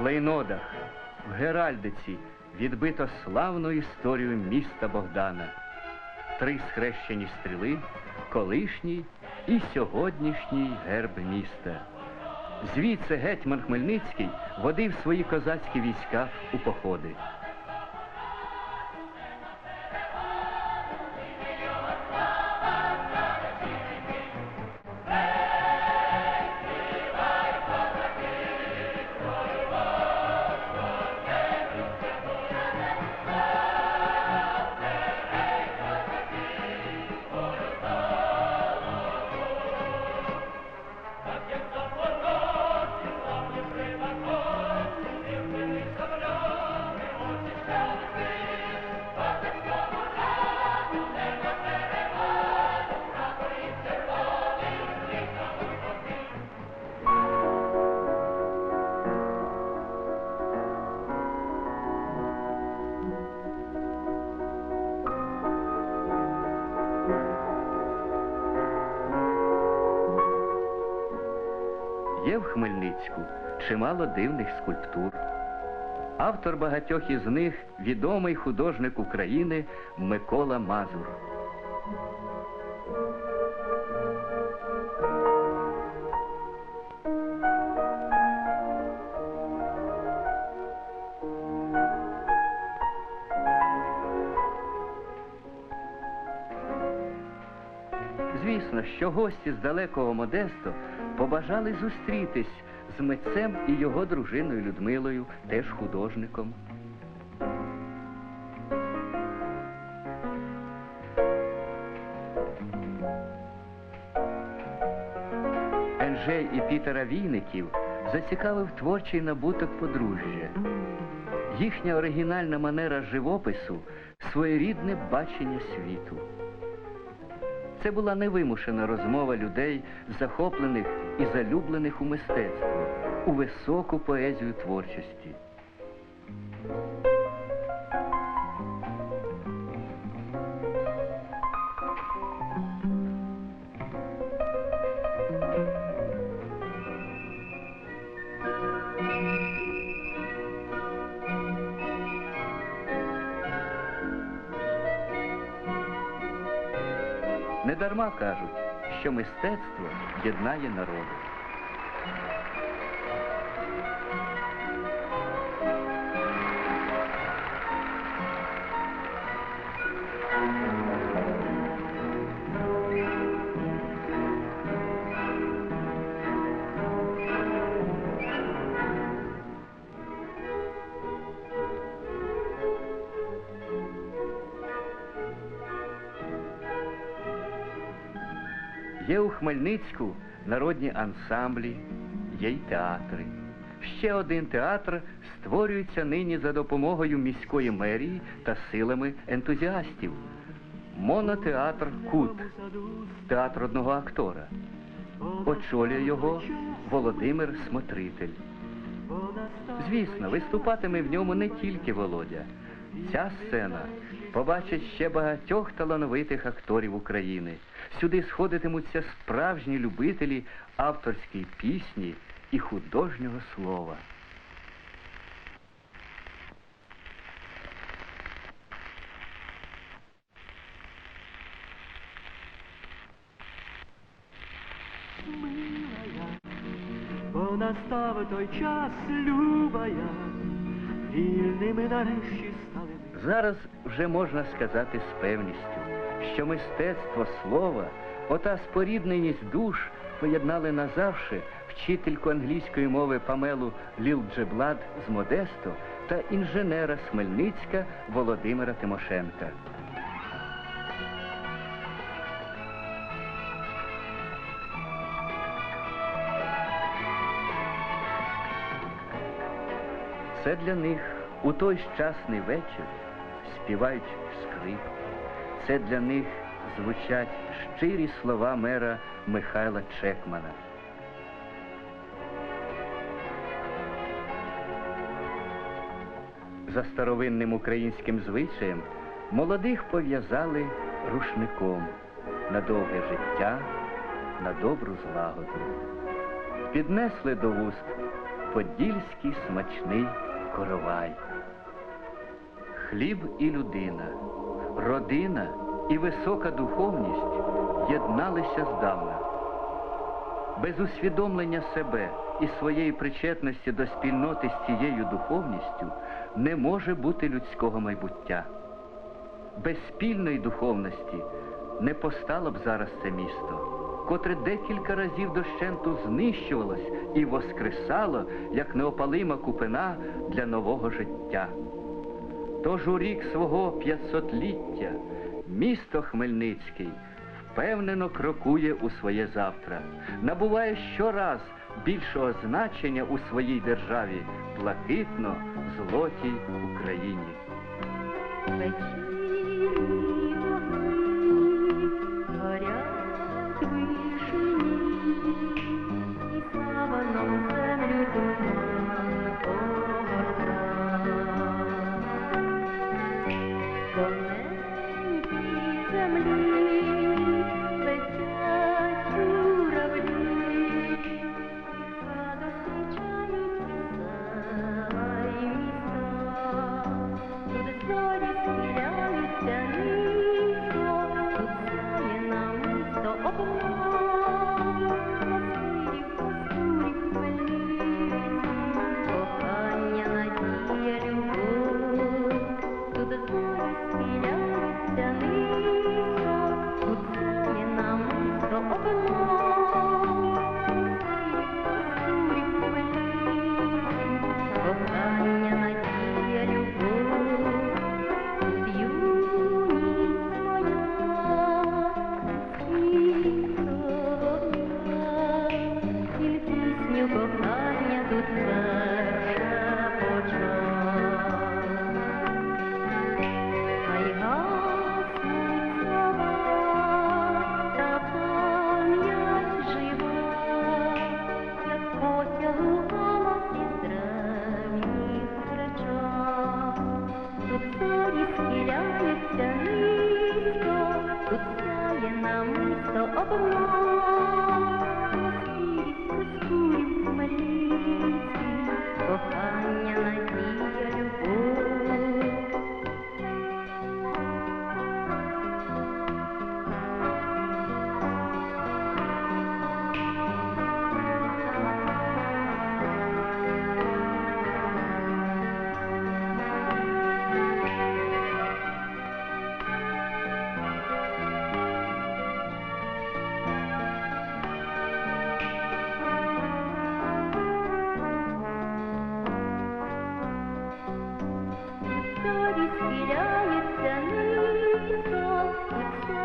клейнодах, в Геральдиці відбито славну історію міста Богдана. Три схрещені стріли, колишній і сьогоднішній герб міста. Звідси гетьман Хмельницький водив свої козацькі війська у походи. Хмельницьку чимало дивних скульптур. Автор багатьох із них відомий художник України Микола Мазур. Звісно, що гості з далекого Модесто побажали зустрітись з митцем і його дружиною Людмилою, теж художником. Енжей і Пітера Війників зацікавив творчий набуток подружжя. Їхня оригінальна манера живопису своєрідне бачення світу. Це була невимушена розмова людей, захоплених і залюблених у мистецтво, у високу поезію творчості. Недарма кажуть, що мистецтво єднає народи. Є у Хмельницьку народні ансамблі, є й театри. Ще один театр створюється нині за допомогою міської мерії та силами ентузіастів. Монотеатр Кут, театр одного актора. Очолює його Володимир Смотритель. Звісно, виступатиме в ньому не тільки Володя. Ця сцена побачить ще багатьох талановитих акторів України. Сюди сходитимуться справжні любителі авторської пісні і художнього слова. настав той час, любая, вільними нарешті. Зараз вже можна сказати з певністю, що мистецтво слова, ота спорідненість душ поєднали назавше вчительку англійської мови Памелу Лілджеблад з Модесто та інженера з Хмельницька Володимира Тимошенка. Це для них у той щасний вечір співають скрипки. Це для них звучать щирі слова мера Михайла Чекмана. За старовинним українським звичаєм молодих пов'язали рушником на довге життя, на добру злагоду. Піднесли до вуст подільський смачний коровай. Хліб і людина, родина і висока духовність єдналися здавна. Без усвідомлення себе і своєї причетності до спільноти з цією духовністю не може бути людського майбуття. Без спільної духовності не постало б зараз це місто, котре декілька разів дощенту знищувалось і воскресало, як неопалима купина для нового життя. Тож у рік свого п'ятсотліття місто Хмельницький впевнено крокує у своє завтра, набуває щораз більшого значення у своїй державі блакитно злотій Україні. Кохання, надія, любов. Тут зорі схиляються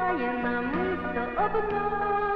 сяє намисто обман.